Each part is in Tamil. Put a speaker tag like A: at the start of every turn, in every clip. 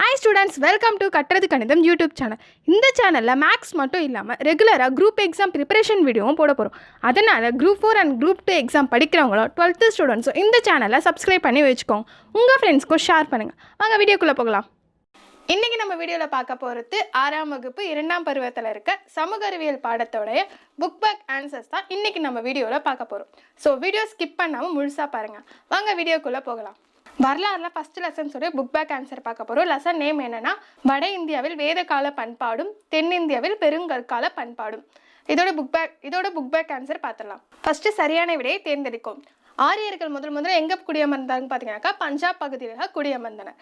A: ஹாய் ஸ்டூடெண்ட்ஸ் வெல்கம் டு கட்டுறது கணிதம் யூடியூப் சேனல் இந்த சேனலில் மேக்ஸ் மட்டும் இல்லாமல் ரெகுலராக குரூப் எக்ஸாம் ப்ரிப்பரேஷன் வீடியோவும் போட போகிறோம் அதனால் group four and group two exam படிக்கிறவங்களோ twelfth ஸ்டூடெண்ட்ஸோ இந்த சேனலை சப்ஸ்கிரைப் பண்ணி வச்சுக்கோங்க. உங்கள் ஃப்ரெண்ட்ஸ்க்கும் ஷேர் பண்ணுங்கள் வாங்க வீடியோக்குள்ளே போகலாம். இன்றைக்கி நம்ம வீடியோவில் பார்க்க போகிறது ஆறாம் வகுப்பு இரண்டாம் பருவத்தில் இருக்க சமூக அறிவியல் பாடத்தோடைய புக் பேக் ஆன்சர்ஸ் தான் இன்றைக்கி நம்ம வீடியோவில் பார்க்க போகிறோம் ஸோ வீடியோ ஸ்கிப் பண்ணாமல் முழுசாக பாருங்கள் வாங்க வீடியோக்குள்ளே போகலாம். வரலாறுல ஃபர்ஸ்ட் லெசன்ஸோட புக் பேக் ஆன்சர் பார்க்க போகிறோம் லெசன் நேம் என்னன்னா வட இந்தியாவில் வேதகால பண்பாடும் தென்னிந்தியாவில் பெருங்கற்கால பண்பாடும். இதோட புக் பேக் இதோட புக் பேக் ஆன்சர் பார்த்துடலாம். ஃபர்ஸ்ட் சரியான விடையை தேர்ந்தெடுக்கும். ஆரியர்கள் முதல் முதல்ல எங்கே குடியமர்ந்தாங்க பார்த்தீங்கன்னாக்கா பஞ்சாப் பகுதியில் குடியமர்ந்தனர்.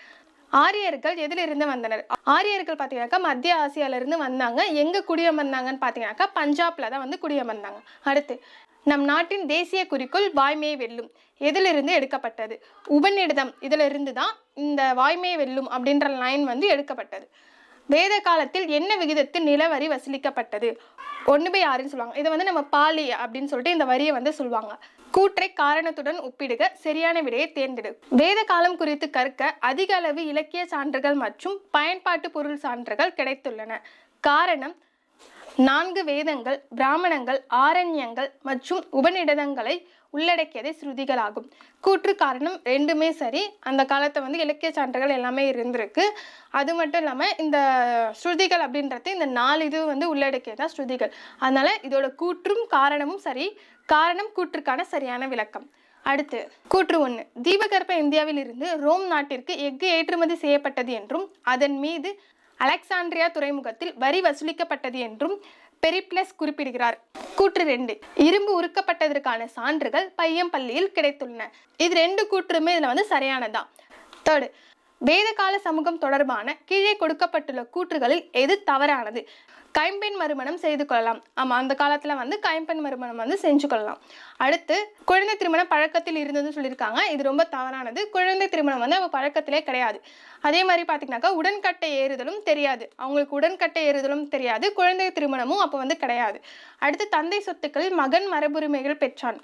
A: ஆரியர்கள் எதிலிருந்து வந்தனர்? ஆரியர்கள் பார்த்தீங்கன்னாக்கா மத்திய ஆசியாவிலிருந்து வந்தாங்க. எங்கே குடியமர்ந்தாங்கன்னு பார்த்தீங்கன்னாக்கா பஞ்சாப்ல தான் வந்து குடியமர்ந்தாங்க. அடுத்து நம் நாட்டின் தேசிய குறிக்கோள் வாய்மையை வெல்லும். எதிலிருந்து எடுக்கப்பட்டது? உபநிடதம். இதுல இருந்து தான் இந்த வாய்மையை வெல்லும் அப்படின்ற லைன் வந்து எடுக்கப்பட்டது. வேத காலத்தில் என்ன விகிதத்தில் நிலவரி வசூலிக்கப்பட்டது? ஒன்று பை ஆறுன்னு சொல்லுவாங்க. இதை வந்து நம்ம பாலி அப்படின்னு சொல்லிட்டு இந்த வரியை வந்து சொல்லுவாங்க. கூற்றை காரணத்துடன் ஒப்பிடுக. சரியான விடையை தேர்ந்தெடு. வேத காலம் குறித்து கற்க அதிக அளவு இலக்கிய சான்றுகள் மற்றும் பயன்பாட்டு பொருள் சான்றுகள் கிடைத்துள்ளன. காரணம் நான்கு வேதங்கள் பிராமணங்கள் ஆரண்யங்கள் மற்றும் உபநிடதங்களை உள்ளடக்கியதே ஸ்ருதிகளாகும். கூற்று காரணம் ரெண்டுமே சரி. அந்த காலத்தை வந்து இலக்கிய சான்றுகள் எல்லாமே இருந்திருக்கு. அது மட்டும் இல்லாமல் இந்த ஸ்ருதிகள் அப்படின்றது இந்த நாலு இது வந்து உள்ளடக்கியதா ஸ்ருதிகள். அதனால இதோட கூற்றும் காரணமும் சரி. காரணம் கூற்றுக்கான சரியான விளக்கம். அடுத்து கூற்று ஒன்று தீபகற்ப இந்தியாவில் இருந்து ரோம் நாட்டிற்கு எஃகு ஏற்றுமதி செய்யப்பட்டது என்றும் அதன் மீது அலெக்சாண்ட்ரியா துறைமுகத்தில் வரி வசூலிக்கப்பட்டது என்றும் பெரிப்ளஸ் குறிப்பிடுகிறார். கூற்று ரெண்டு. இரும்பு உருக்கப்பட்டதற்கான சான்றுகள் பையம்பள்ளியில் கிடைத்துள்ளன. இது ரெண்டு கூற்றுமே இதில் வந்து சரியானதான் தேர்டு வேதகால சமூகம் தொடர்பான கீழே கொடுக்கப்பட்டுள்ள கூற்றுகளில் எது தவறானது? கைம்பெண் மறுமணம் செய்து கொள்ளலாம். ஆமாம் அந்த காலத்தில் வந்து கைம்பெண் மறுமணம் வந்து செஞ்சு கொள்ளலாம். அடுத்து குழந்தை திருமணம் பழக்கத்தில் இருந்ததுன்னு சொல்லியிருக்காங்க. இது ரொம்ப தவறானது. குழந்தை திருமணம் வந்து அவ பழக்கத்திலே கிடையாது. அதே மாதிரி பார்த்தீங்கன்னாக்கா உடன்கட்டை ஏறுதலும் தெரியாது. அவங்களுக்கு உடன்கட்டை ஏறுதலும் தெரியாது. குழந்தை திருமணமும் அப்போ வந்து கிடையாது. அடுத்து தந்தை சொத்துக்களில் மகன் மரபுரிமைகள் பெற்றான்.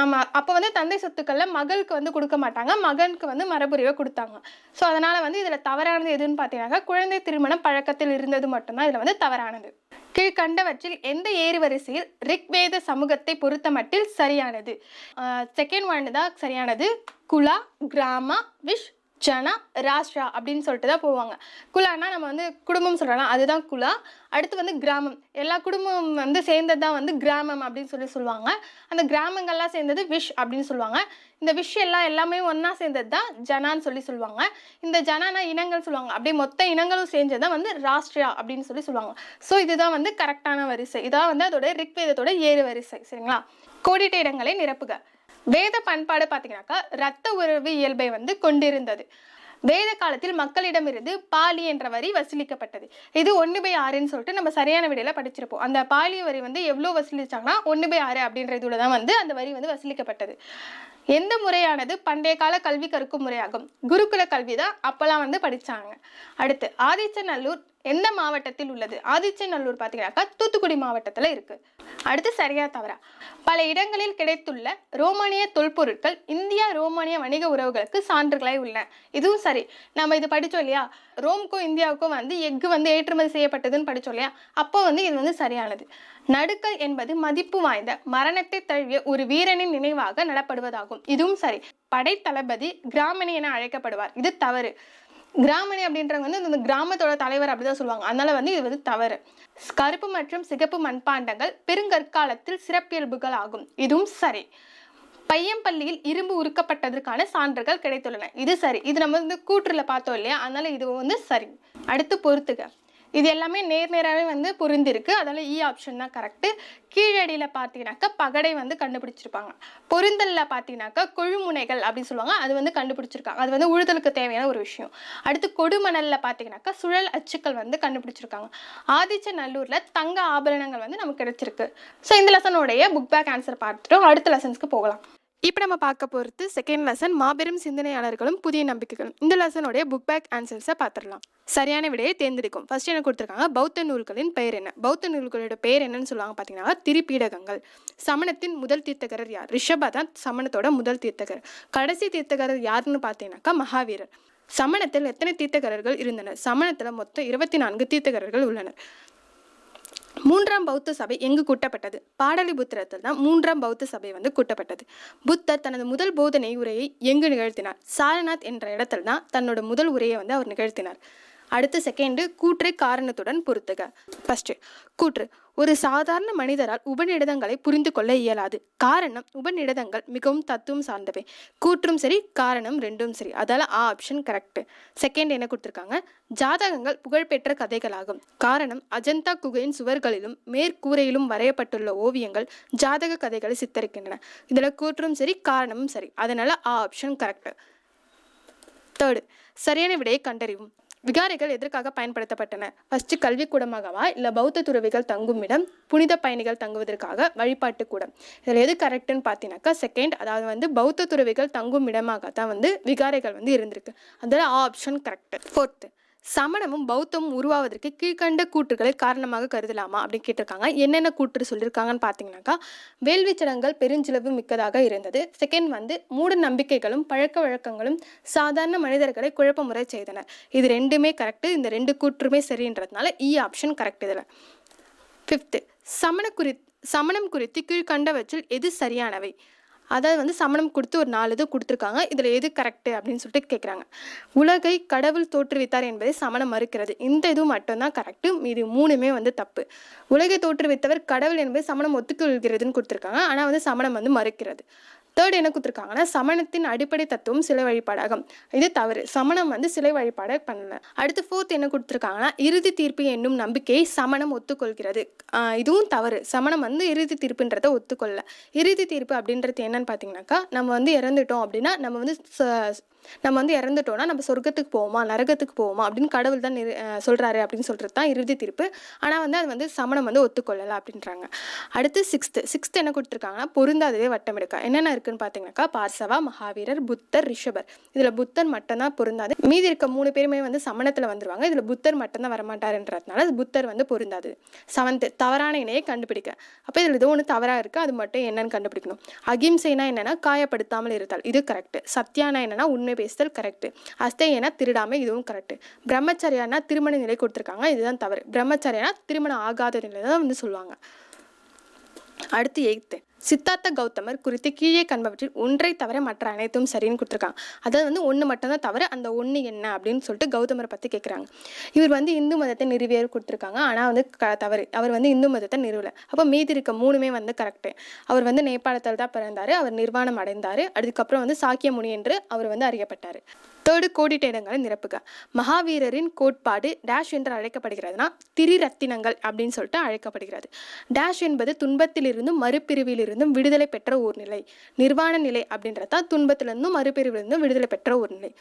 A: ஆமாம் அப்போ வந்து தந்தை சொத்துக்களில் மகளுக்கு வந்து கொடுக்க மாட்டாங்க. மகனுக்கு வந்து மரபுரிவை கொடுத்தாங்க. ஸோ அதனால் வந்து இதில் தவறானது எதுன்னு பார்த்தீங்கன்னாக்கா குழந்தை திருமணம் பழக்கத்தில் இருந்தது மட்டும்தான் இதில் வந்து தவறானது. கீழ்கண்டவற்றில் எந்த ஏறுவரிசையில் ரிக்வேத சமூகத்தை பொறுத்தமட்டில் சரியானது? செகண்ட் ஒன் தான் சரியானது. குலா கிராமா விஷ் ஜனா ராஷ்டிரா அப்படின்னு சொல்லிட்டு தான் போவாங்க குலானா நம்ம வந்து குடும்பம் சொல்கிறோம் அதுதான் குலா. அடுத்து வந்து கிராமம். எல்லா குடும்பம் வந்து சேர்ந்தது தான் வந்து கிராமம் அப்படின்னு சொல்லி சொல்லுவாங்க. அந்த கிராமங்கள்லாம் சேர்ந்தது விஷ் அப்படின்னு சொல்லுவாங்க. இந்த விஷ் எல்லாம் எல்லாமே ஒன்றா சேர்ந்தது தான் ஜனான்னு சொல்லி சொல்லுவாங்க. இந்த ஜனானா இனங்கள் சொல்லுவாங்க. அப்படியே மொத்த இனங்களும் சேர்ந்தது தான் வந்து ராஷ்டிரியா அப்படின்னு சொல்லி சொல்லுவாங்க. ஸோ இதுதான் வந்து கரெக்டான வரிசை. இதான் வந்து அதோட ரிக்வேதத்தோட ஏறு வரிசை. சரிங்களா? கோடிட்ட இடங்களை நிரப்புக. வேத பண்பாடு பார்த்தீங்கன்னாக்கா ரத்த உறவு இயல்பை வந்து கொண்டிருந்தது. வேத காலத்தில் மக்களிடமிருந்து பாலி என்ற வரி வசூலிக்கப்பட்டது. இது ஒன்று பை ஆறுன்னு சொல்லிட்டு நம்ம சரியான விடையில் படிச்சிருப்போம். அந்த பாலி வரி வந்து எவ்வளோ வசூலிச்சாங்கன்னா ஒன்று பை ஆறு அப்படின்ற இதுல தான் வந்து அந்த வரி வந்து வசூலிக்கப்பட்டது. எந்த முறையானது? பண்டைய கால கல்வி கற்கும் முறையாகும். குருகுல கல்வி தான் அப்போல்லாம் வந்து படித்தாங்க அடுத்து ஆதிச்சநல்லூர் எந்த மாவட்டத்தில் உள்ளது? ஆதிச்சநல்லூர் பார்த்தீங்கன்னாக்கா தூத்துக்குடி மாவட்டத்தில் இருக்கு. அடுத்து சரியா தவறா. பல இடங்களில் கிடைத்துள்ள ரோமானிய தொல்பொருட்கள் இந்தியா ரோமானிய வணிக உறவுகளுக்கு சான்றுகளாய் உள்ளன. இதுவும் சரி. நம்ம இது படித்தோம் இல்லையா? ரோம்க்கும் இந்தியாவுக்கும் வந்து எஃகு வந்து ஏற்றுமதி செய்யப்பட்டதுன்னு படித்தோம் இல்லையா? அப்போ வந்து இது வந்து சரியானது. நடுக்கல் என்பது மதிப்பு வாய்ந்த மரணத்தை தழுவிய ஒரு வீரனின் நினைவாக நடப்படுவதாகும். இதுவும் சரி. படை தளபதி கிராமணி என அழைக்கப்படுவார். இது தவறு. கிராமணி அப்படின்றவங்க வந்து இந்த கிராமத்தோட தலைவர் அப்படிதான் சொல்லுவாங்க. அதனால வந்து இது வந்து தவறு. கருப்பு மற்றும் சிகப்பு மண்பாண்டங்கள் பெருங்கற்காலத்தில் சிறப்பியல்புகள் ஆகும். இதுவும் சரி. பையம்பள்ளியில் இரும்பு உருக்கப்பட்டதற்கான சான்றுகள் கிடைத்துள்ளன. இது சரி. இது நம்ம வந்து கூற்றுல பார்த்தோம் இல்லையா? அதனால இது வந்து சரி. அடுத்து பொறுத்துக்க இது எல்லாமே நேர் நேராகவே வந்து புரிந்திருக்கு. அதனால் இ e ஆப்ஷன் தான் கரெக்டு கீழடியில் பார்த்தீங்கன்னாக்கா பகடை வந்து கண்டுபிடிச்சிருப்பாங்க. பொருந்தலில் பார்த்தீங்கன்னாக்கா கொழுமுனைகள் அப்படின்னு சொல்லுவாங்க. அது வந்து கண்டுபிடிச்சிருக்காங்க. அது வந்து உழுதலுக்கு தேவையான ஒரு விஷயம். அடுத்து கொடுமணலில் பார்த்தீங்கன்னாக்கா சுழல் அச்சுக்கள் வந்து கண்டுபிடிச்சிருக்காங்க. ஆதிச்ச நல்லூரில் தங்க ஆபரணங்கள் வந்து நமக்கு கிடைச்சிருக்கு. ஸோ இந்த லெசனோடைய புக் பேக் ஆன்சர் பார்த்துட்டோம் அடுத்த லெசன்ஸ்க்கு போகலாம். இப்போ நம்ம பார்க்க போகிறது செகண்ட் லெசன் மாபெரும் சிந்தனையாளர்களும் புதிய நம்பிக்கைகளும். இந்த லெசனுடைய புக் பேக் ஆன்சர்ஸை பார்த்துடலாம். சரியான விடையை தேர்ந்தெடுக்கும். ஃபர்ஸ்ட் என்ன கொடுத்துருக்காங்க? பௌத்த நூல்களின் பெயர் என்ன? பௌத்த நூல்களோட பெயர் என்னன்னு சொல்லுவாங்க பார்த்தீங்கன்னா திருப்பீடகங்கள் சமணத்தின் முதல் தீர்த்தகரர் யார்? ரிஷபா தான் சமணத்தோட முதல் தீர்த்தகர் கடைசி தீர்த்தகரர் யாருன்னு பார்த்தீங்கன்னாக்கா மகாவீரர். சமணத்தில் எத்தனை தீர்த்தகரர்கள் இருந்தனர்? சமணத்தில் மொத்தம் இருபத்தி நான்கு தீர்த்தகரர்கள் உள்ளனர். மூன்றாம் பௌத்த சபை எங்கு கூட்டப்பட்டது? பாடலிபுத்திரத்தில் தான் மூன்றாம் பௌத்த சபை வந்து கூட்டப்பட்டது. புத்தர் தனது முதல் போதனை உரையை எங்கு நிகழ்த்தினார்? சாரநாத் என்ற இடத்தில் தான் தன்னோட முதல் உரையை வந்து அவர் நிகழ்த்தினார். அடுத்த செகண்டு கூற்றை காரணத்துடன் பொருத்துக. ஃபஸ்ட்டு கூற்று. ஒரு சாதாரண மனிதரால் உபநிடதங்களை புரிந்து கொள்ள இயலாது. காரணம் உபநிடதங்கள் மிகவும் தத்துவம் சார்ந்தவை. கூற்றும் சரி காரணம் ரெண்டும் சரி. அதால ஆ ஆப்ஷன் கரெக்டு செகண்ட் என்ன கொடுத்துருக்காங்க? ஜாதகங்கள் புகழ்பெற்ற கதைகளாகும். காரணம் அஜந்தா குகையின் சுவர்களிலும் மேற்கூரையிலும் வரையப்பட்டுள்ள ஓவியங்கள் ஜாதக கதைகளை சித்தரிக்கின்றன. இதில் கூற்றும் சரி காரணமும் சரி. அதனால் ஆ ஆப்ஷன் கரெக்ட் தேர்டு சரியான விடையை கண்டறிவும் விகாரைகள் எதற்காக பயன்படுத்தப்பட்டன? ஃபர்ஸ்ட் கல்விக்கூடமாகவா இல்லை பௌத்த துறவிகள் தங்கும் இடம் புனித பயணிகள் தங்குவதற்காக வழிபாட்டு கூடம். இதில் எது கரெக்டுன்னு பார்த்தீங்கன்னாக்கா செகண்ட் அதாவது வந்து பௌத்த துறவிகள் தங்கும் இடமாக தான் வந்து விகாரைகள் வந்து இருந்திருக்கு. அதில் ஆப்ஷன் கரெக்ட் ஃபோர்த்து சமணமும் பௌத்தமும் உருவாவதற்கு கீழ்கண்ட கூற்றுகளை காரணமாக கருதலாமா அப்படின்னு கேட்டிருக்காங்க. என்னென்ன கூற்று சொல்லியிருக்காங்கன்னு பார்த்தீங்கன்னாக்கா வேள்வி சடங்குகள் பெருஞ்சிலவு மிக்கதாக இருந்தது. செகண்ட் வந்து மூட நம்பிக்கைகளும் பழக்க வழக்கங்களும் சாதாரண மனிதர்களை குழப்பமுறை செய்தன. இது ரெண்டுமே கரெக்டு இந்த ரெண்டு கூற்றுமே சரின்றதுனால இ ஆப்ஷன் கரெக்ட் இதில். ஃபிஃப்த்து சமண குறி சமணம் குறித்து கீழ்கண்டவற்றில் எது சரியானவை? அதாவது வந்து சமணம் கொடுத்து ஒரு நாலு இது கொடுத்துருக்காங்க. இதில் எது கரெக்டு அப்படின்னு சொல்லிட்டு கேட்குறாங்க உலகை கடவுள் தோற்றுவித்தார் என்பதை சமணம் மறுக்கிறது. இந்த இது மட்டும்தான் கரெக்டு மீது மூணுமே வந்து தப்பு. உலகை தோற்றுவித்தவர் கடவுள் என்பதை சமணம் ஒத்துக்கொள்கிறதுன்னு கொடுத்துருக்காங்க. ஆனால் வந்து சமணம் வந்து மறுக்கிறது. தேர்ட் என்ன கொடுத்துருக்காங்கன்னா சமணத்தின் அடிப்படை தத்துவம் சிலை வழிபாடாகும். இது தவறு. சமணம் வந்து சிலை வழிபாடை பண்ணல. அடுத்து ஃபோர்த் என்ன கொடுத்துருக்காங்கன்னா இறுதி தீர்ப்பு என்னும் நம்பிக்கையை சமணம் ஒத்துக்கொள்கிறது. இதுவும் தவறு. சமணம் வந்து இறுதி தீர்ப்புன்றத ஒத்துக்கொள்ள. இறுதி தீர்ப்பு அப்படின்றது என்னன்னு பார்த்தீங்கன்னாக்கா நம்ம வந்து இறந்துட்டோம் அப்படின்னா நம்ம வந்து நம்ம வந்து இறந்துட்டோம்னா நம்ம சொர்க்கத்துக்கு போவோமா நரகத்துக்கு போவோமா அப்படின்னு கடவுள் தான் சொல்கிறாரு அப்படின்னு சொல்கிறது தான் இறுதி தீர்ப்பு. ஆனால் வந்து அது வந்து சமணம் வந்து ஒத்துக்கொள்ளலை அப்படின்றாங்க. அடுத்து சிக்ஸ்த்து சிக்ஸ்த் என்ன கொடுத்துருக்காங்கன்னா பொருந்தாததே வட்டம் எடுக்க. என்னென்ன இருக்குன்னு பார்த்தீங்கன்னாக்கா பார்சவா மகாவீரர் புத்தர் ரிஷபர். இதில் புத்தர் மட்டும்தான் பொருந்தாது. மீதி இருக்க மூணு பேருமே வந்து சமணத்தில் வந்துருவாங்க. இதில் புத்தர் மட்டும்தான் வரமாட்டாருன்றதுனால அது புத்தர் வந்து பொருந்தாது. செவன்த்து தவறான இணையை கண்டுபிடிக்க. அப்போ இதில் ஏதோ ஒன்று தவறாக இருக்குது அது மட்டும் என்னன்னு கண்டுபிடிக்கணும். அகிம்சைனா என்னென்னா காயப்படுத்தாமல் இருத்தல். இது கரெக்ட் சத்யானா என்னென்னா உண்மை பேசுதல் கரெக்ட் அஸ்தேயனா திருடாமல் இதுவும் கரெக்ட் பிரம்மச்சரியானா திருமண நிலை கொடுத்துருக்காங்க இதுதான் தவறு. பிரம்மச்சரியானா திருமணம் ஆகாத நிலை தான் வந்து சொல்லுவாங்க. அடுத்து எய்த்து சித்தார்த்த கௌதமர் குறித்து கீழே கண்பவற்றில் ஒன்றை தவிர மற்ற அனைத்தும் சரின்னு கொடுத்துருக்காங்க. அதாவது வந்து ஒன்று மட்டும்தான் தவிர அந்த ஒன்று என்ன அப்படின்னு சொல்லிட்டு கௌதமரை பற்றி கேட்குறாங்க இவர் வந்து இந்து மதத்தை நிறுவியர் கொடுத்துருக்காங்க. ஆனால் வந்து க தவறு. அவர் வந்து இந்து மதத்தை நிறுவலை. அப்போ மீதி இருக்க மூணுமே வந்து கரெக்டு அவர் வந்து நேபாளத்தில் தான் பிறந்தார். அவர் நிர்வாணம் அடைந்தார். அதுக்கப்புறம் வந்து சாக்கிய முனி என்று அவர் வந்து அறியப்பட்டார். தேர்டு கோடிட்ட இடங்களை நிரப்புக. மகாவீரரின் கோட்பாடு டேஷ் என்று அழைக்கப்படுகிறதுனா திரிரத்தினங்கள் அப்படின்னு சொல்லிட்டு அழைக்கப்படுகிறது. டேஷ் என்பது துன்பத்திலிருந்தும் விடுதலை பெற்ற ஒரு நிலை. நிர்வாண நிலை அப்படின்றத துன்பத்திலிருந்தும் மறுபிரிவிலிருந்தும் விடுதலை பெற்ற ஒரு நிலை.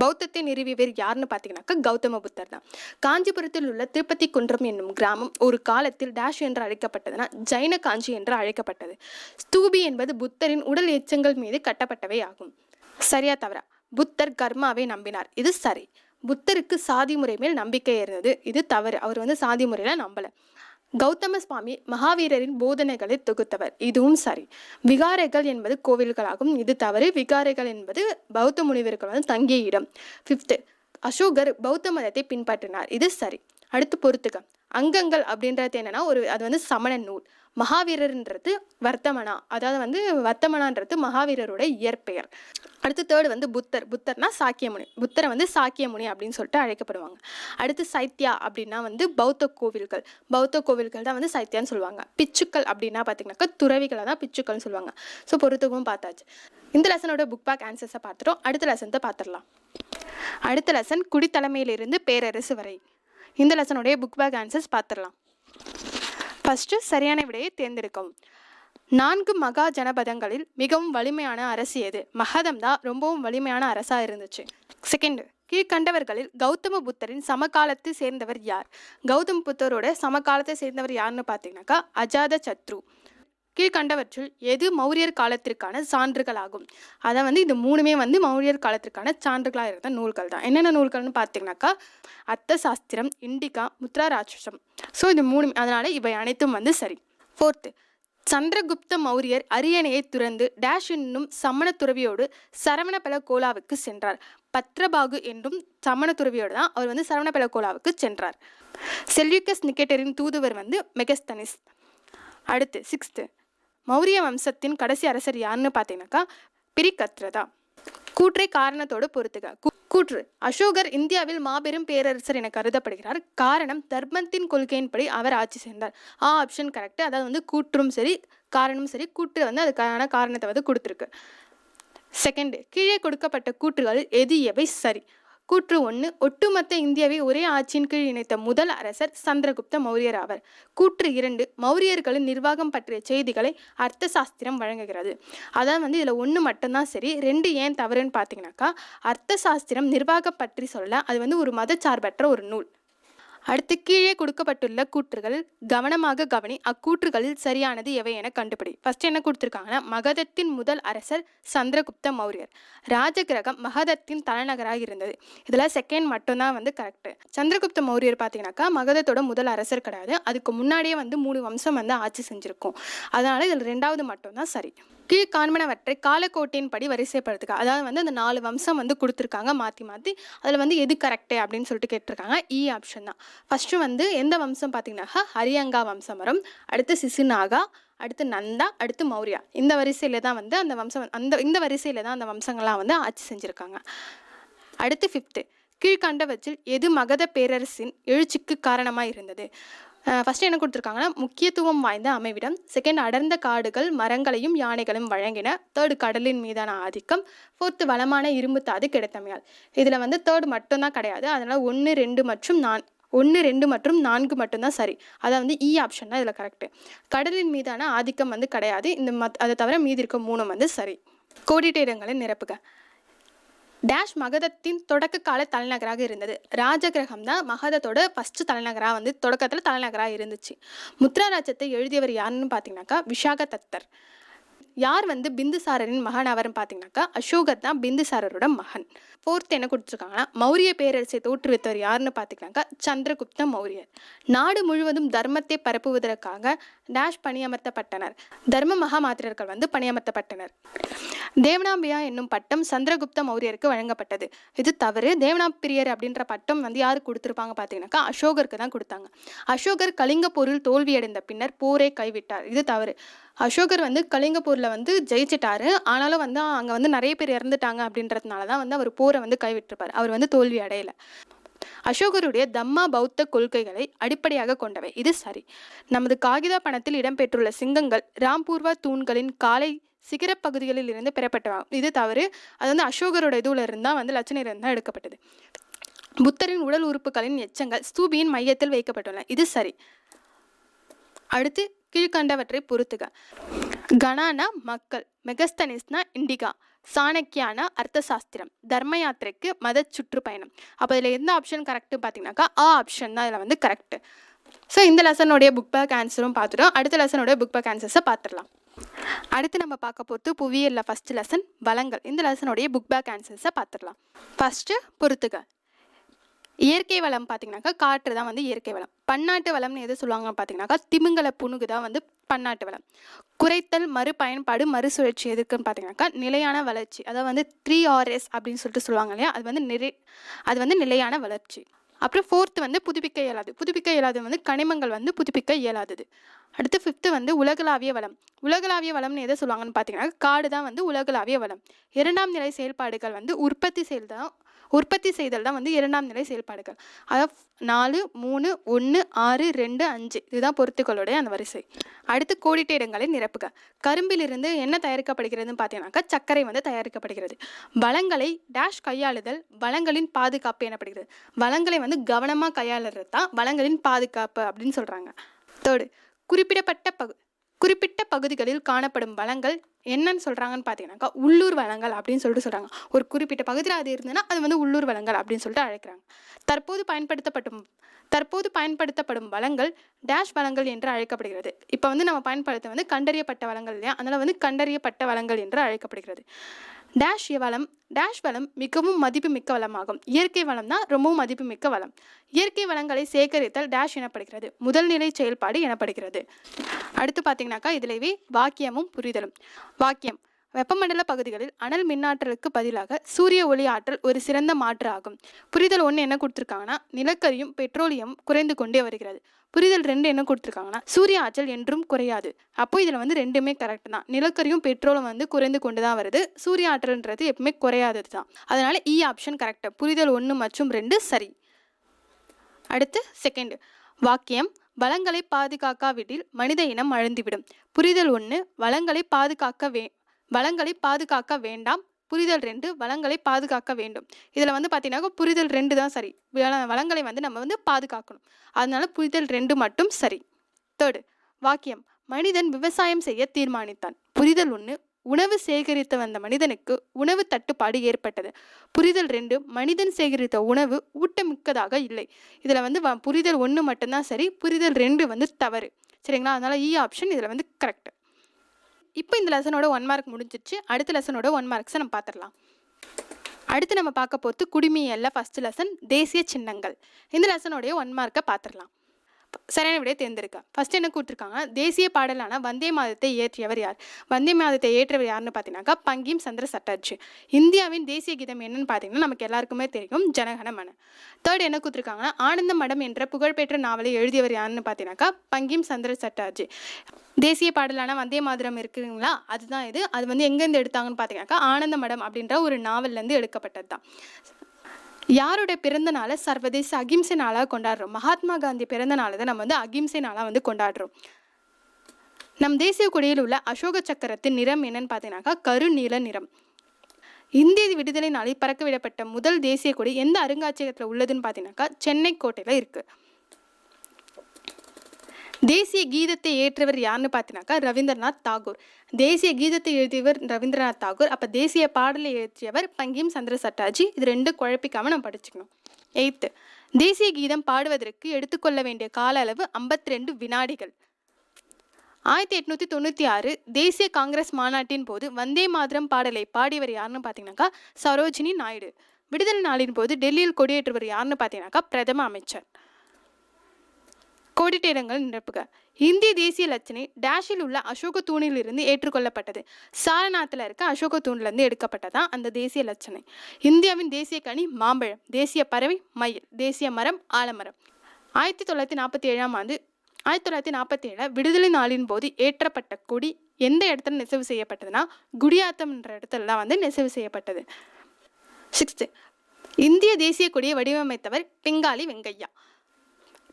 A: பௌத்தத்தை நிறுவியவர் யாருன்னு பார்த்தீங்கன்னாக்கா கௌதம புத்தர் தான். காஞ்சிபுரத்தில் உள்ள திருப்பதி குன்றம் என்னும் கிராமம் ஒரு காலத்தில் டேஷ் என்று அழைக்கப்பட்டதுனா ஜைன காஞ்சி என்று அழைக்கப்பட்டது. ஸ்தூபி என்பது புத்தரின் உடல் எச்சங்கள் மீது கட்டப்பட்டவை ஆகும். சரியா தவறா? புத்தர் கர்மாவை நம்பினார். இது சரி. புத்தருக்கு சாதி முறை மேல் நம்பிக்கை இருந்தது. இது தவறு. அவர் வந்து சாதி முறையில நம்பல. கௌதம சுவாமி மகாவீரரின் போதனைகளை தொகுத்தவர். இதுவும் சரி. விகாரைகள் என்பது கோவில்களாகும். இது தவறு. விகாரைகள் என்பது பௌத்த முனிவர்கள் வந்து தங்கிய இடம். ஃபிஃப்த்து அசோகர் பௌத்த மதத்தை பின்பற்றினார். இது சரி. அடுத்து பொறுத்துக்க அங்கங்கள் அப்படின்றது என்னன்னா ஒரு அது வந்து சமண நூல். மகாவீரர்ன்றது வர்த்தமனா. அதாவது வந்து வர்த்தமனான்றது மகாவீரரோட இயற்பெயர். அடுத்து தேர்டு வந்து புத்தர். புத்தர்னா சாக்கியமுனி. புத்தரை வந்து சாக்கியமுனி அப்படின்னு சொல்லிட்டு அழைக்கப்படுவாங்க. அடுத்து சைத்யா அப்படின்னா வந்து பௌத்த கோவில்கள். பௌத்த கோவில்கள் தான் வந்து சைத்யான்னு சொல்லுவாங்க. பிச்சுக்கள் அப்படின்னா பார்த்தீங்கன்னாக்கா துறவிகளை தான் பிச்சுக்கள்னு சொல்லுவாங்க. ஸோ பொறுத்துக்கும் பார்த்தாச்சு. இந்த லெசனோட புக் பேக் ஆன்சர்ஸை பார்த்துட்டோம். அடுத்த லெசன்த்தை பார்த்துடலாம். அடுத்த லெசன் குடித்தலைமையிலிருந்து பேரரசு வரை. இந்த லெசனுடைய புக் பேக் ஆன்சர்ஸ் பார்த்துடலாம். ஃபஸ்ட்டு சரியான விடையை தேர்ந்தெடுக்கவும் நான்கு மகா ஜனபதங்களில் மிகவும் வலிமையான அரசு எது? மகதம் தான் ரொம்பவும் வலிமையான அரசாக இருந்துச்சு. செகண்டு கீழ்கண்டவர்களில் கௌதம புத்தரின் சமகாலத்தை சேர்ந்தவர் யார்? கௌதம புத்தரோட சமகாலத்தை சேர்ந்தவர் யாருன்னு பார்த்தீங்கன்னாக்கா அஜாத சத்ரு. கீழ்கண்டவற்றுள் எது மௌரியர் காலத்திற்கான சான்றுகளாகும்? அதை வந்து இது மூணுமே வந்து மௌரியர் காலத்திற்கான சான்றுகளாக இருந்த நூல்கள் தான். என்னென்ன நூல்கள்னு பார்த்தீங்கன்னாக்கா அர்த்த சாஸ்திரம் இண்டிகா முத்ரா ராட்சசம். ஸோ இது மூணு அதனால் இவை அனைத்தும் வந்து சரி. ஃபோர்த்து சந்திரகுப்த மௌரியர் அரியணையை துறந்து டேஷ் என்னும் சமண துறவியோடு சரவணபல கோலாவுக்கு சென்றார். பத்ரபாகு என்றும் சமண துறவியோடு தான் அவர் வந்து சரவணபெலகோலாவுக்கு சென்றார். செல்யூக்கஸ் நிக்கேட்டரின் தூதுவர் வந்து மெகஸ்தனிஸ். அடுத்து சிக்ஸ்த்து மௌரிய வம்சத்தின் கடைசி அரசர் யாருன்னு பார்த்தீங்கன்னாக்கா பிரிகத்ரதா. கூற்றை காரணத்தோடு பொறுத்துக. கூற்று. அசோகர் இந்தியாவில் மாபெரும் பேரரசர் என கருதப்படுகிறார். காரணம் தர்மத்தின் கொள்கையின்படி அவர் ஆட்சி செய்தார். ஆ ஆப்ஷன் கரெக்ட் அதாவது வந்து கூற்றும் சரி காரணமும் சரி. கூற்று வந்து அதுக்கான காரணத்தை வந்து கொடுத்துருக்கு. செகண்ட் கீழே கொடுக்கப்பட்ட கூற்றுகள் எது எவை சரி? கூற்று ஒன்று ஒட்டுமொத்த இந்தியாவை ஒரே ஆட்சியின் கீழ் இணைத்த முதல் அரசர் சந்திரகுப்த மௌரியர் ஆவர். கூற்று இரண்டு மௌரியர்களின் நிர்வாகம் பற்றிய செய்திகளை அர்த்த சாஸ்திரம் வழங்குகிறது. அதான் வந்து இதில் ஒன்று மட்டும்தான் சரி ரெண்டு ஏன் தவறுன்னு பார்த்தீங்கன்னாக்கா அர்த்த சாஸ்திரம் நிர்வாகம் பற்றி சொல்ல அது வந்து ஒரு மதச்சார்பற்ற ஒரு நூல். அடுத்து கீழே கொடுக்கப்பட்டுள்ள கூற்றுகள் கவனமாக கவனி. அக்கூற்றுகளில் சரியானது எவை என கண்டுபிடி. ஃபர்ஸ்ட் என்ன கொடுத்துருக்காங்கன்னா மகதத்தின் முதல் அரசர் சந்திரகுப்த மௌரியர். ராஜகிரகம் மகதத்தின் தலைநகராக இருந்தது. இதில் செகண்ட் மட்டும்தான் வந்து கரெக்டு சந்திரகுப்த மௌரியர் பார்த்தீங்கன்னாக்கா மகதத்தோட முதல் அரசர் கிடையாது. அதுக்கு முன்னாடியே வந்து மூணு வம்சம் வந்து ஆட்சி செஞ்சுருக்கும். அதனால இதில் ரெண்டாவது மட்டும்தான் சரி. கீழ் காண்பனவற்றை காலக்கோட்டின் படி வரிசைப்படுத்துக. அதாவது வந்து அந்த நாலு வம்சம் வந்து கொடுத்துருக்காங்க மாற்றி மாற்றி அதில் வந்து எது கரெக்டு அப்படின்னு சொல்லிட்டு கேட்டிருக்காங்க. E இ ஆப்ஷன் தான். ஃபஸ்ட்டு வந்து எந்த வம்சம் பார்த்தீங்கன்னாக்கா ஹரியங்கா வம்சம் வரும். அடுத்து சிசுநாகா அடுத்து நந்தா அடுத்து மௌரியா. இந்த வரிசையில் தான் வந்து அந்த வம்சம் அந்த இந்த வரிசையில் தான் அந்த வம்சங்கள்லாம் வந்து ஆட்சி செஞ்சுருக்காங்க. அடுத்து ஃபிஃப்த்து கீழ்கண்டவற்றில் எது மகத பேரரசின் எழுச்சிக்கு காரணமாக இருந்தது? ஃபஸ்ட்டு என்ன கொடுத்துருக்காங்கன்னா முக்கியத்துவம் வாய்ந்த அமைவிடம் செகண்ட் அடர்ந்த காடுகள் மரங்களையும் யானைகளும் வழங்கின தேர்டு கடலின் மீதான ஆதிக்கம் ஃபோர்த்து வளமான இரும்பு தாது கிடைத்தமையால். இதில் வந்து தேர்டு மட்டும்தான் கிடையாது. அதனால் ஒன்று ரெண்டு மற்றும் நான் ஒன்று ரெண்டு மற்றும் நான்கு மட்டும்தான் சரி. அதை வந்து e இ ஆப்ஷன் தான் இதில் கரெக்டு கடலின் மீதான ஆதிக்கம் வந்து கிடையாது. இந்த மத் அதை தவிர மீதி இருக்க மூணும் வந்து சரி. கோடிட்ட இடங்களை நிரப்புக. டேஷ் மகதத்தின் தொடக்க கால தலைநகராக இருந்தது. ராஜகிரகம் தான் மகதத்தோட ஃபஸ்ட்டு தலைநகராக வந்து தொடக்கத்தில் தலைநகராக இருந்துச்சு. முத்ராராஜ்யத்தை எழுதியவர் யாருன்னு பார்த்தீங்கன்னாக்கா விஷாக தத்தர் யார் வந்து பிந்துசாரரின் மகன் அவர்னு பார்த்தீங்கன்னாக்கா அசோகர் தான் பிந்துசாரரோட மகன். ஃபோர்த் என்ன கொடுத்துருக்காங்கன்னா மௌரிய பேரரசை தோற்றுவித்தவர் யாருன்னு பார்த்தீங்கன்னாக்கா சந்திரகுப்த மௌரியர். நாடு முழுவதும் தர்மத்தை பரப்புவதற்காக டேஷ் பணியமர்த்தப்பட்டனர். தர்ம மகாமாத்திரர்கள் வந்து பணியமர்த்தப்பட்டனர். தேவனாம்பியா என்னும் பட்டம் சந்திரகுப்த மௌரியருக்கு வழங்கப்பட்டது. இது தவறு. தேவனாம்பிரியர் அப்படின்ற பட்டம் வந்து யாருக்கு கொடுத்துருப்பாங்க பார்த்தீங்கன்னாக்கா அசோகருக்கு தான் கொடுத்தாங்க. அசோகர் கலிங்க போரில் தோல்வியடைந்த பின்னர் போரை கைவிட்டார். இது தவறு. அசோகர் வந்து கலிங்க போரில் வந்து ஜெயிச்சிட்டாரு. ஆனாலும் வந்து அங்கே வந்து நிறைய பேர் இறந்துட்டாங்க அப்படின்றதுனால தான் வந்து அவர் போரை வந்து கைவிட்டிருப்பார். அவர் வந்து தோல்வி அடையலை. அசோகருடைய தம்மா பௌத்த கொள்கைகளை அடிப்படையாக கொண்டவை. இது சரி. நமது காகித பணத்தில் இடம்பெற்றுள்ள சிங்கங்கள் ராம்பூர்வா தூண்களின் காலை சிகர பகுதிகளில் இருந்து பெறப்பட்டதாகும் இது தவறு. அது வந்து அசோகரோட இதுல இருந்தால் வந்து லட்சணையில இருந்தால் எடுக்கப்பட்டது. புத்தரின் உடல் உறுப்புகளின் எச்சங்கள் ஸ்தூபியின் மையத்தில் வைக்கப்பட்டுள்ளன. இது சரி. அடுத்து கீழ்கண்டவற்றை பொறுத்துக. கனானா மக்கள் மெகஸ்தனிஸ்னா இண்டிகா சாணக்கியானா அர்த்தசாஸ்திரம் தர்ம யாத்திரைக்கு மத சுற்றுப்பயணம். அப்போ இதில் எந்த ஆப்ஷன் கரெக்டு பார்த்தீங்கன்னாக்கா ஆ ஆப்ஷன் தான் இதில் வந்து கரெக்டு ஸோ இந்த லெசனுடைய புக் பேக் ஆன்சரும் பார்த்துட்டோம் அடுத்த லெசனுடைய புக் பேக் ஆன்சர்ஸை பார்த்துடலாம் அடுத்து நம்ம பார்க்க போகிறது புவியியலில் ஃபஸ்ட்டு லெசன் வளங்கள். இந்த லெசனுடைய புக் பேக் ஆன்சர்ஸை பார்த்துடலாம். ஃபஸ்ட்டு பொறுத்துக இயற்கை வளம் பார்த்திங்கனாக்கா காற்று தான் வந்து இயற்கை வளம். பன்னாட்டு வளம்னு எது சொல்லுவாங்க பார்த்தீங்கன்னாக்கா திமிங்கல புணுகு தான் வந்து பன்னாட்டு வளம். குறைத்தல் மறுபயன்பாடு மறுசுழற்சி எதுக்குன்னு பார்த்தீங்கன்னாக்கா நிலையான வளர்ச்சி. அதாவது வந்து த்ரீ ஆர்எஸ் அப்படின்னு சொல்லிட்டு சொல்லுவாங்க இல்லையா? அது வந்து நிறை அது வந்து நிலையான வளர்ச்சி. அப்புறம் ஃபோர்த்து வந்து புதுப்பிக்க இயலாது. புதுப்பிக்க இயலாது வந்து கனிமங்கள் வந்து புதுப்பிக்க இயலாதது. அடுத்து ஃபிஃப்த்து வந்து உலகளாவிய வளம். உலகளாவிய வளம்னு எதை சொல்லுவாங்கன்னு பார்த்தீங்கன்னா காடு தான் வந்து உலகளாவிய வளம். இரண்டாம் நிலை செயல்பாடுகள் வந்து உற்பத்தி செயல் தான் உற்பத்தி செய்தல் தான் வந்து இரண்டாம் நிலை செயல்பாடுகள். அதாவது நாலு மூணு ஒன்று ஆறு ரெண்டு அஞ்சு இதுதான் பொருத்துக்களுடைய அந்த வரிசை. அடுத்து கோடிட்ட இடங்களை நிரப்புக. கரும்பிலிருந்து என்ன தயாரிக்கப்படுகிறதுன்னு பார்த்தீங்கன்னாக்கா சர்க்கரை வந்து தயாரிக்கப்படுகிறது. வளங்களை டேஷ் கையாளுதல் வளங்களின் பாதுகாப்பு எனப்படுகிறது. வளங்களை வந்து கவனமாக கையாளுறது தான் வளங்களின் பாதுகாப்பு அப்படின்னு சொல்கிறாங்க தேர்டு குறிப்பிடப்பட்ட பகு குறிப்பிட்ட பகுதிகளில் காணப்படும் வளங்கள் என்னன்னு சொல்கிறாங்கன்னு பார்த்தீங்கன்னாக்கா உள்ளூர் வளங்கள் அப்படின்னு சொல்லிட்டு சொல்கிறாங்க ஒரு குறிப்பிட்ட பகுதியில் அது இருந்ததுன்னா அது வந்து உள்ளூர் வளங்கள் அப்படின்னு சொல்லிட்டு அழைக்கிறாங்க. தற்போது பயன்படுத்தப்படும் தற்போது பயன்படுத்தப்படும் வளங்கள் டேஷ் வளங்கள் என்று அழைக்கப்படுகிறது. இப்போ வந்து நம்ம பயன்படுத்த வந்து கண்டறியப்பட்ட வளங்கள் இல்லையா? அதனால் வந்து கண்டறியப்பட்ட வளங்கள் என்று அழைக்கப்படுகிறது. டேஷ் வளம் டேஷ் வளம் மிகவும் மதிப்புமிக்க வளமாகும். இயற்கை வளம் தான் ரொம்பவும் மதிப்புமிக்க வளம். இயற்கை வளங்களை சேகரித்தல் டேஷ் எனப்படுகிறது. முதல் நிலை செயல்பாடு எனப்படுகிறது. அடுத்து பார்த்தீங்கன்னாக்கா இதிலேயே வாக்கியமும் புரிதலும். வாக்கியம் வெப்பமண்டல பகுதிகளில் அனல் மின்னாற்றலுக்கு பதிலாக சூரிய ஒளி ஆற்றல் ஒரு சிறந்த மாற்று ஆகும். புரிதல் ஒன்று என்ன கொடுத்துருக்காங்கன்னா நிலக்கரியும் பெட்ரோலியம் குறைந்து கொண்டே வருகிறது. புரிதல் ரெண்டு என்ன கொடுத்துருக்காங்கன்னா சூரிய ஆற்றல் என்றும் குறையாது. அப்போ இதில் வந்து ரெண்டுமே கரெக்ட் தான். நிலக்கரியும் பெட்ரோலும் வந்து குறைந்து கொண்டு தான் வருது. சூரிய ஆற்றல்ன்றது எப்பவுமே குறையாதது தான். அதனால் இ ஆப்ஷன் கரெக்டாக புரிதல் ஒன்று மற்றும் ரெண்டு சரி. அடுத்து செகண்ட் வாக்கியம். வளங்களை பாதுகாக்காவிடில் மனித இனம் அழிந்துவிடும். புரிதல் ஒன்று வளங்களை பாதுகாக்க வே வளங்களை பாதுகாக்க வேண்டாம். புரிதல் ரெண்டு வளங்களை பாதுகாக்க வேண்டும். இதில் வந்து பார்த்தீங்கன்னா புரிதல் ரெண்டு தான் சரி. வள- வளங்களை வந்து நம்ம வந்து பாதுகாக்கணும். அதனால புரிதல் ரெண்டு மட்டும் சரி. தேர்டு வாக்கியம். மனிதன் விவசாயம் செய்ய தீர்மானித்தான். புரிதல் ஒன்று உணவு சேகரித்து வந்த மனிதனுக்கு உணவு தட்டுப்பாடு ஏற்பட்டது. புரிதல் ரெண்டு மனிதன் சேகரித்த உணவு ஊட்டமிக்கதாக இல்லை. இதில் வந்து வ- புரிதல் ஒன்று மட்டும்தான் சரி. புரிதல் ரெண்டு வந்து தவறு. சரிங்களா? அதனால் இ e ஆப்ஷன் இதில் வந்து கரெக்ட் இப்போ இந்த லெசனோட ஒன் மார்க் முடிஞ்சிச்சு. அடுத்த லெசனோட ஒன் மார்க்ஸை நம்ம பார்த்துடலாம் அடுத்து நம்ம பார்க்க போகிறது குடிமியல்ல ஃபர்ஸ்ட் லெசன் தேசிய சின்னங்கள். இந்த லெசனோடைய ஒன் மார்க்கை பார்த்துடலாம் சரியான விடையை தேர்ந்தெடுக்க. ஃபர்ஸ்ட் என்ன கூட்டிருக்காங்க தேசிய பாடலான வந்தே மாதத்தை ஏற்றியவர் யார்? வந்தே மாதத்தை ஏற்றவர் யாருன்னு பார்த்தீங்கன்னாக்கா பங்கிம் சந்திர சட்டர்ஜி. இந்தியாவின் தேசிய கீதம் என்னன்னு பார்த்தீங்கன்னா நமக்கு எல்லாருக்குமே தெரியும் ஜனகன மன தேர்ட் என்ன கொடுத்துருக்காங்கன்னா ஆனந்த மடம் என்ற புகழ்பெற்ற நாவலை எழுதியவர் யாருன்னு பார்த்தீங்கன்னாக்கா பங்கிம் சந்திர சட்டர்ஜி. தேசிய பாடலான வந்தே மாதிரம் இருக்குங்களா? அதுதான் இது. அது வந்து எங்கேருந்து எடுத்தாங்கன்னு பார்த்தீங்கன்னாக்கா ஆனந்த மடம் அப்படின்ற ஒரு நாவல்லேருந்து எடுக்கப்பட்டது தான் யாருடைய பிறந்த நாளை சர்வதேச அகிம்சை நாளாக கொண்டாடுறோம்? மகாத்மா காந்தி பிறந்த நாளை தான் நம்ம வந்து அகிம்சை நாளாக வந்து கொண்டாடுறோம். நம் தேசிய கொடியில் உள்ள அசோக சக்கரத்தின் நிறம் என்னன்னு பார்த்தீங்கன்னாக்கா கருநீல நிறம். இந்திய விடுதலை நாளில் பறக்க விடப்பட்ட முதல் தேசிய கொடி எந்த அருங்காட்சியகத்தில் உள்ளதுன்னு பார்த்தீங்கன்னாக்கா சென்னை கோட்டையில் இருக்குது தேசிய கீதத்தை ஏற்றவர் யாருன்னு பார்த்தீங்கன்னாக்கா ரவீந்திரநாத் தாகூர். தேசிய கீதத்தை எழுதியவர் ரவீந்திரநாத் தாகூர். அப்போ தேசிய பாடலை ஏற்றியவர் பங்கிம் சந்திர சட்டாஜி இது ரெண்டு குழப்பிக்காமல் நம்ம படிச்சுக்கணும். எயித்து. தேசிய கீதம் பாடுவதற்கு எடுத்துக்கொள்ள வேண்டிய கால அளவு ஐம்பத்தி ரெண்டு வினாடிகள். ஆயிரத்தி எட்நூற்றி தொண்ணூற்றி ஆறு தேசிய காங்கிரஸ் மாநாட்டின் போது வந்தே மாதரம் பாடலை பாடியவர் யாருன்னு பார்த்தீங்கன்னாக்கா சரோஜினி நாயுடு. விடுதலை நாளின் போது டெல்லியில் கொடியேற்றுவர் யாருன்னு பார்த்தீங்கன்னாக்கா பிரதம அமைச்சர். கோடிட்ட இடங்கள் நிரப்புக. இந்திய தேசிய லட்சணை டேஷில் உள்ள அசோக தூணிலிருந்து ஏற்றுக்கொள்ளப்பட்டது. சாரநாத்தில் இருக்க அசோக தூணிலிருந்து எடுக்கப்பட்டதான் அந்த தேசிய லட்சணை. இந்தியாவின் தேசிய கனி மாம்பழம் தேசிய பறவை மயில் தேசிய மரம் ஆலமரம். ஆயிரத்தி தொள்ளாயிரத்தி நாற்பத்தி ஏழாம் ஆண்டு ஆயிரத்தி தொள்ளாயிரத்தி நாற்பத்தி ஏழில் விடுதலை நாளின் போது ஏற்றப்பட்ட கொடி எந்த இடத்துல நெசவு செய்யப்பட்டதுன்னா குடியாத்தம்ன்ற இடத்துல தான் வந்து நெசவு செய்யப்பட்டது. சிக்ஸ்த்து இந்திய தேசிய கொடியை வடிவமைத்தவர் பெங்காலி வெங்கையா.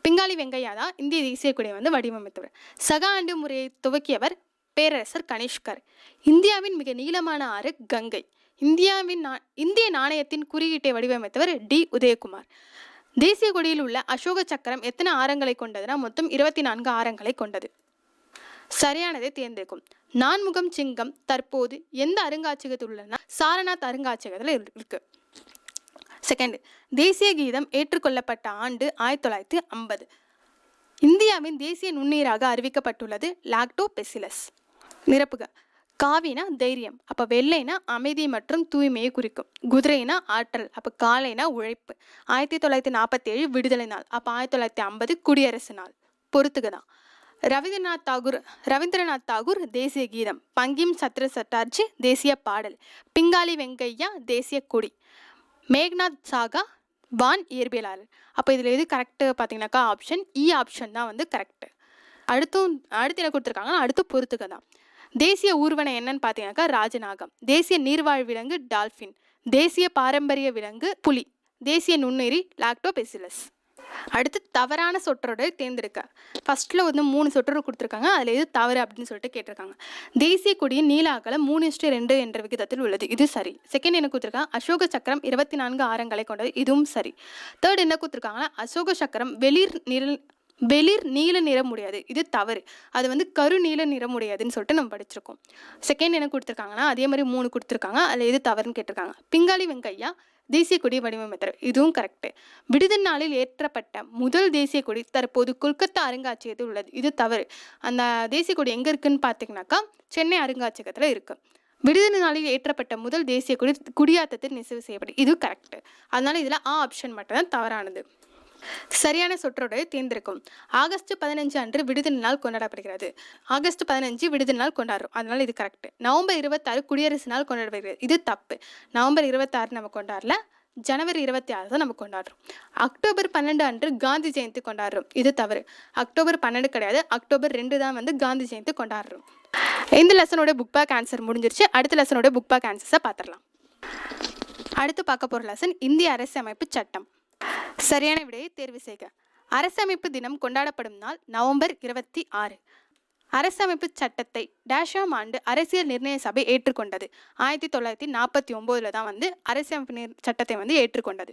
A: பிங்காலி வெங்கையா தான் இந்திய தேசிய கொடியை வந்து வடிவமைத்தவர். சக ஆண்டு முறையை துவக்கியவர் பேரரசர் கனிஷ்கர் இந்தியாவின் மிக நீளமான ஆறு கங்கை. இந்தியாவின் நா இந்திய நாணயத்தின் குறியீட்டை வடிவமைத்தவர் டி உதயகுமார். தேசிய கொடியில் உள்ள அசோக சக்கரம் எத்தனை ஆரங்களை கொண்டதுன்னா மொத்தம் இருபத்தி நான்கு ஆரங்களை கொண்டது. சரியானதை தேர்ந்தெடுக்கும். நான்முகம் சிங்கம் தற்போது எந்த அருங்காட்சியகத்தில் உள்ளனா சாரநாத் அருங்காட்சியகத்தில் இருக்கு. செகண்ட் தேசிய கீதம் ஏற்றுக்கொள்ளப்பட்ட ஆண்டு ஆயிரத்தி தொள்ளாயிரத்தி ஐம்பது. இந்தியாவின் தேசிய நுண்ணீராக அறிவிக்கப்பட்டுள்ளது லாக்டோ பெசிலஸ் நிரப்புக. காவினா தைரியம். அப்போ வெள்ளைனா அமைதி மற்றும் தூய்மையை குறிக்கும். குதிரைனா ஆற்றல். அப்போ காலைனா உழைப்பு. ஆயிரத்தி தொள்ளாயிரத்தி நாற்பத்தேழு விடுதலை நாள். அப்போ ஆயிரத்தி தொள்ளாயிரத்தி ஐம்பது குடியரசு நாள். பொறுத்துக தான். ரவீந்திரநாத் தாகூர் ரவீந்திரநாத் தாகூர் தேசிய கீதம். பங்கிம் சத்ர சட்டார்ஜி தேசிய பாடல். பிங்காலி வெங்கையா தேசிய கொடி. மேக்நாத் சாகா வான் இயற்பியலாளர். அப்போ இதில் எது கரெக்டு பார்த்தீங்கன்னாக்கா ஆப்ஷன் இ e ஆப்ஷன் தான் வந்து கரெக்டு அடுத்தும் அடுத்து என்ன கொடுத்துருக்காங்கன்னா அடுத்து பொறுத்துக்க தான். தேசிய ஊர்வனம் என்னன்னு பார்த்தீங்கன்னாக்கா ராஜநாகம். தேசிய நீர்வாழ் விலங்கு டால்ஃபின் தேசிய பாரம்பரிய விலங்கு புலி. தேசிய நுண்ணுயிரி லாக்டோபெசிலஸ் அடுத்து தவறான சொற்றொடரை தேர்ந்தெடுக்க. ஃபஸ்ட்டில் வந்து மூணு சொற்றொடர் கொடுத்துருக்காங்க. அதில் எது தவறு அப்படின்னு சொல்லிட்டு கேட்டிருக்காங்க. தேசிய கொடியின் நீல அகலம் மூணு இஷ்டு ரெண்டு என்ற விகிதத்தில் உள்ளது. இது சரி. செகண்ட் என்ன கொடுத்துருக்காங்க? அசோக சக்கரம் இருபத்தி நான்கு ஆரங்களை கொண்டது. இதுவும் சரி. தேர்ட் என்ன கொடுத்துருக்காங்கன்னா? அசோக சக்கரம் வெளிர் நிற வெளிர் நீல நிறம் இது தவறு. அது வந்து கரு நீல நிறமுடையதுன்னு சொல்லிட்டு நம்ம படிச்சிருக்கோம். செகண்ட் என்ன கொடுத்துருக்காங்கன்னா அதே மாதிரி மூணு கொடுத்துருக்காங்க. அதில் எது தவறுன்னு கேட்டிருக்காங்க. பிங்காலி வெங்கையா தேசிய கொடி வடிவமைத்தர் இதுவும் கரெக்டு விடுதல் நாளில் ஏற்றப்பட்ட முதல் தேசிய கொடி தற்போது கொல்கத்தா அருங்காட்சியகத்தில் உள்ளது. இது தவறு. அந்த தேசிய கொடி எங்கே இருக்குன்னு பார்த்தீங்கன்னாக்கா சென்னை அருங்காட்சியகத்தில் இருக்குது விடுதலை நாளில் ஏற்றப்பட்ட முதல் தேசிய கொடி குடியாத்தத்தில் நெசவு செய்யப்படும் இது கரெக்டு அதனால் இதில் ஆ ஆப்ஷன் மட்டும்தான் தவறானது. சரியான சொற்றொடரை தேர்ந்தெடுக்கும் ஆகஸ்ட் பதினஞ்சு அன்று விடுதலை நாள் கொண்டாடப்படுகிறது. ஆகஸ்ட் பதினஞ்சு விடுதலை நாள் கொண்டாடுறோம். அதனால இது கரெக்ட் நவம்பர் இருபத்தாறு குடியரசு நாள் கொண்டாடப்படுகிறது. இது தப்பு. நவம்பர் இருபத்தாறு நம்ம கொண்டாடல. ஜனவரி இருபத்தி ஆறு தான் நம்ம கொண்டாடுறோம். அக்டோபர் பன்னெண்டு அன்று காந்தி ஜெயந்தி கொண்டாடுறோம். இது தவறு. அக்டோபர் பன்னெண்டு கிடையாது. அக்டோபர் ரெண்டு தான் வந்து காந்தி ஜெயந்தி கொண்டாடுறோம். இந்த லெசனோட புக் பேக் ஆன்சர் முடிஞ்சிருச்சு. அடுத்த லெசனோட புக் பேக் ஆன்சர்ஸை பார்த்துடலாம். அடுத்து பார்க்க போகிற லெசன் இந்திய அரசியமைப்பு சட்டம். சரியான விடையை தேர்வு செய்க. அரசமைப்பு தினம் கொண்டாடப்படும் நாள் நவம்பர் இருபத்தி ஆறு. அரசமைப்பு சட்டத்தை டேஷாம் ஆண்டு அரசியல் நிர்ணய சபை ஏற்றுக்கொண்டது. ஆயிரத்தி தொள்ளாயிரத்தி நாற்பத்தி ஒம்போதில் தான் வந்து அரசமைப்பு நிர் சட்டத்தை வந்து ஏற்றுக்கொண்டது.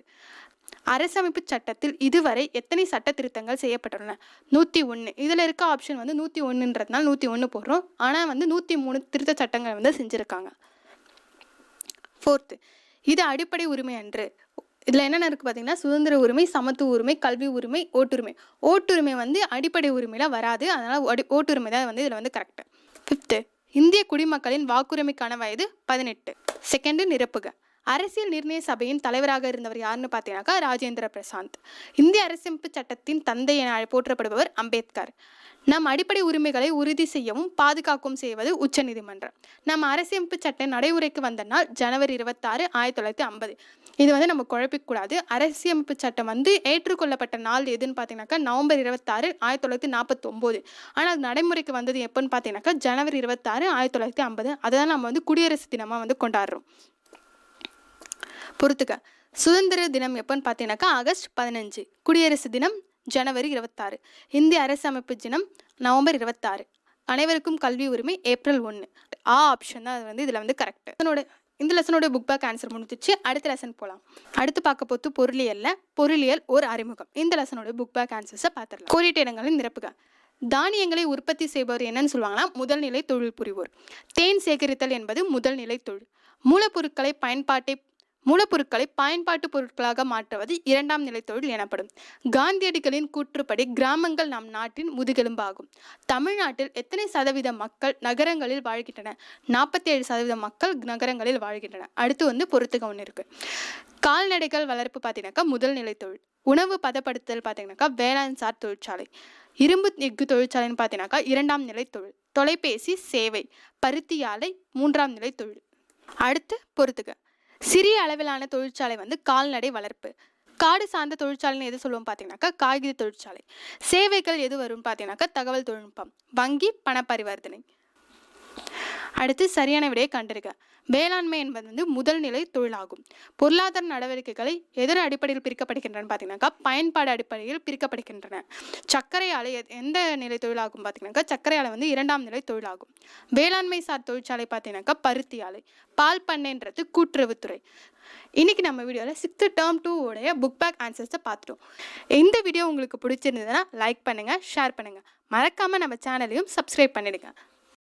A: அரசமைப்பு சட்டத்தில் இதுவரை எத்தனை சட்ட திருத்தங்கள் செய்யப்பட்டுள்ளன? நூற்றி ஒன்று இதில் இருக்க ஆப்ஷன் வந்து நூற்றி ஒன்றுன்றதுனால நூற்றி ஒன்று போடுறோம். ஆனால் வந்து நூற்றி மூணு திருத்த சட்டங்கள் வந்து செஞ்சுருக்காங்க. ஃபோர்த்து இது அடிப்படை உரிமை அன்று. இதில் என்னென்ன இருக்குது பார்த்தீங்கன்னா சுதந்திர உரிமை சமத்துவ உரிமை கல்வி உரிமை ஓட்டுரிமை. ஓட்டுரிமை வந்து அடிப்படை உரிமையில் வராது. அதனால் ஒடி ஓட்டுரிமை தான் வந்து இதில் வந்து கரெக்டு ஃபிஃப்த்து இந்திய குடிமக்களின் வாக்குரிமைக்கான வயது பதினெட்டு. செகண்டு நிரப்புக. அரசியல் நிர்ணய சபையின் தலைவராக இருந்தவர் யாருன்னு பார்த்தீங்கன்னாக்கா ராஜேந்திர பிரசாந்த். இந்திய அரசமைப்பு சட்டத்தின் தந்தை என போற்றப்படுபவர் அம்பேத்கர். நம் அடிப்படை உரிமைகளை உறுதி செய்யவும் பாதுகாக்கவும் செய்வது உச்சநீதிமன்றம் நம்ம அரசியமைப்பு சட்டம் நடைமுறைக்கு வந்த நாள் ஜனவரி இருபத்தாறு ஆயிரத்தி தொள்ளாயிரத்தி ஐம்பது. இது வந்து நம்ம குழப்பிக்கூடாது. அரசியமைப்பு சட்டம் வந்து ஏற்றுக்கொள்ளப்பட்ட நாள் எதுன்னு பார்த்தீங்கன்னாக்கா நவம்பர் இருபத்தாறு ஆயிரத்தி தொள்ளாயிரத்தி நாற்பத்தொம்போது. ஆனால் அது நடைமுறைக்கு வந்தது எப்போன்னு பார்த்தீங்கன்னாக்கா ஜனவரி இருபத்தாறு ஆயிரத்தி தொள்ளாயிரத்தி ஐம்பது. அதை தான் நம்ம வந்து குடியரசு தினமாக வந்து கொண்டாடுறோம். பொறுத்துக்க. சுதந்திர தினம் எப்போன்னு பார்த்தீங்கன்னாக்கா ஆகஸ்ட் பதினஞ்சு. குடியரசு தினம் ஜனவரி இருபத்தாறு. இந்திய அரசமைப்பு தினம் நவம்பர் இருபத்தாறு. அனைவருக்கும் கல்வி உரிமை ஏப்ரல் ஒன்று ஆ ஆப்ஷன் தான் அது வந்து இதில் வந்து கரெக்ட் அதனோட இந்த லெசனோட புக் பேக் ஆன்சர் முடிஞ்சிச்சு. அடுத்த லெசன் போகலாம் அடுத்து பார்க்க போத்து பொருளியல்ல. பொருளியல் ஒரு அறிமுகம். இந்த லெசனோட புக் பேக் ஆன்சர்ஸை பார்த்துடலாம். கோரிட்ட இடங்களின் நிரப்புக. தானியங்களை உற்பத்தி செய்பவர் என்னன்னு சொல்லுவாங்கன்னா முதல்நிலை தொழில் புரிவோர். தேன் சேகரித்தல் என்பது முதல்நிலை தொழில். மூலப்பொருட்களை பயன்பாட்டை மூலப்பொருட்களை பயன்பாட்டு பொருட்களாக மாற்றுவது இரண்டாம் நிலை தொழில் எனப்படும். காந்தியடிகளின் கூற்றுப்படி கிராமங்கள் நம் நாட்டின் முதுகெலும்பாகும். தமிழ்நாட்டில் எத்தனை சதவீத மக்கள் நகரங்களில் வாழ்கின்றன? நாற்பத்தி ஏழு சதவீத மக்கள் நகரங்களில் வாழ்கின்றன அடுத்து வந்து பொறுத்துக்க ஒன்று இருக்கு. கால்நடைகள் வளர்ப்பு பார்த்தீங்கன்னாக்கா முதல் நிலை தொழில். உணவு பதப்படுத்துதல் பார்த்தீங்கன்னாக்கா வேளாண் சார் தொழிற்சாலை. இரும்பு எஃகு தொழிற்சாலைன்னு பார்த்தீங்கன்னாக்கா இரண்டாம் நிலை தொழில். தொலைபேசி சேவை பருத்தி ஆலை மூன்றாம் நிலை தொழில். அடுத்து பொறுத்துக்க சிறிய அளவிலான தொழிற்சாலை வந்து கால்நடை வளர்ப்பு. காடு சார்ந்த தொழிற்சாலைன்னு எது சொல்லுவோம் பார்த்தீங்கன்னாக்கா காகித தொழிற்சாலை. சேவைகள் எது வரும் பார்த்தீங்கன்னாக்கா தகவல் தொழில்நுட்பம். வங்கி பண பரிவர்த்தனை அடுத்து சரியான விடையை கண்டிருக்க வேளாண்மை என்பது வந்து முதல் நிலை தொழிலாகும். பொருளாதார நடவடிக்கைகளை எதன் அடிப்படையில் பிரிக்கப்படுகின்றன பார்த்தீங்கன்னாக்கா பயன்பாடு அடிப்படையில் பிரிக்கப்படுகின்றன. சர்க்கரை ஆலை எந்த நிலை தொழிலாகும் பார்த்தீங்கன்னாக்கா சர்க்கரை ஆலை வந்து இரண்டாம் நிலை தொழிலாகும். வேளாண்மை சார் தொழிற்சாலை பார்த்தீங்கன்னாக்கா பருத்தி ஆலை பால் பண்ணைன்றது கூட்டுறவுத்துறை இன்னைக்கு நம்ம வீடியோவில் சிக்ஸ்த்து டேர்ம் டூ உடைய புக் பேக் ஆன்சர்ஸை பார்த்துட்டோம் இந்த வீடியோ உங்களுக்கு பிடிச்சிருந்ததுன்னா லைக் பண்ணுங்கள் ஷேர் பண்ணுங்கள் மறக்காமல் நம்ம சேனலையும் சப்ஸ்கிரைப் பண்ணிடுங்க.